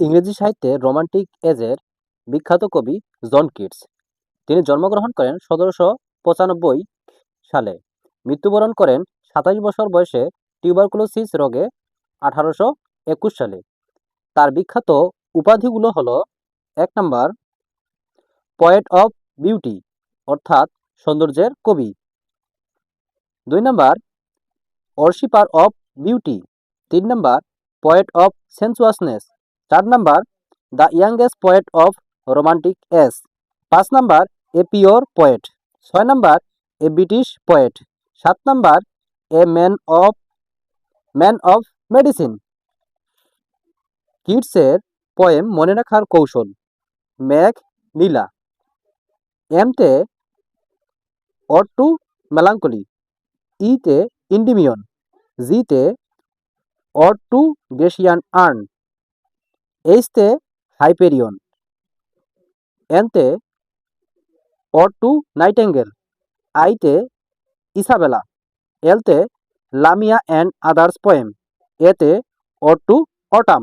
ইংরেজি সাহিত্যে রোমান্টিক এজের বিখ্যাত কবি জন কিটস। তিনি জন্মগ্রহণ করেন সতেরোশো পঁচানব্বই সালে। মৃত্যুবরণ করেন সাতাশ বছর বয়সে টিউবারকুলোসিস রোগে আঠারোশো একুশ সালে। তার বিখ্যাত উপাধিগুলো হলো, এক নাম্বার পয়েট অফ বিউটি অর্থাৎ সৌন্দর্যের কবি। দুই নাম্বার অর্শিপার অফ বিউটি তিন নাম্বার পয়েট অফ সেন্সুয়াসনেস চার number the youngest poet of romantic age পাঁচ নাম্বার এ পিওর পোয়েট ছয় নাম্বার এ ব্রিটিশ পোয়েট সাত number a man of man of medicine কিডসের poem মনে রাখার কৌশল ম্যাঘ নীলা। এমতে or two মেলাঙ্কলি ইতে Endymion জিতে অর টু গ্রেসিয়ান আর্ন এইচতে হাইপেরিয়ন এনতে অর টু নাইটেঙ্গেল আইতে ইসাবেলা এলতে লামিয়া অ্যান্ড আদার্স পোয়েম এতে অর টু অটাম